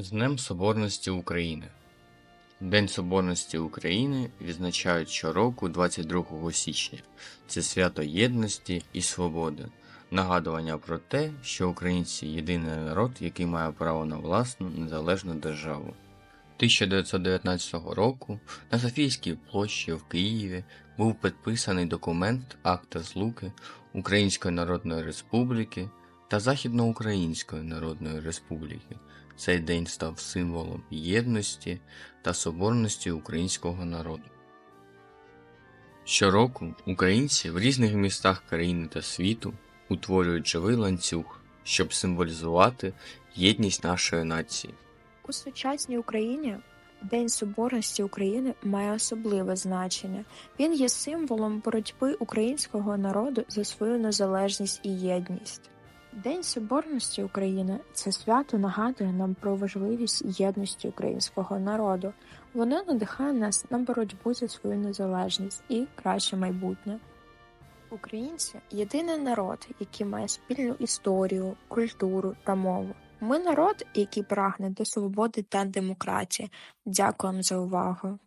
З Днем Соборності України. День Соборності України відзначають щороку 22 січня. Це свято єдності і свободи, нагадування про те, що українці єдиний народ, який має право на власну незалежну державу. 1919 року на Софійській площі в Києві був підписаний документ Акта Злуки Української Народної Республіки та Західноукраїнської Народної Республіки. Цей день став символом єдності та соборності українського народу. Щороку українці в різних містах країни та світу утворюють живий ланцюг, щоб символізувати єдність нашої нації. У сучасній Україні День Соборності України має особливе значення. Він є символом боротьби українського народу за свою незалежність і єдність. День Соборності України це свято нагадує нам про важливість єдності українського народу. Воно надихає нас на боротьбу за свою незалежність і краще майбутнє. Українці єдиний народ, який має спільну історію, культуру та мову. Ми народ, який прагне до свободи та демократії. Дякуємо за увагу.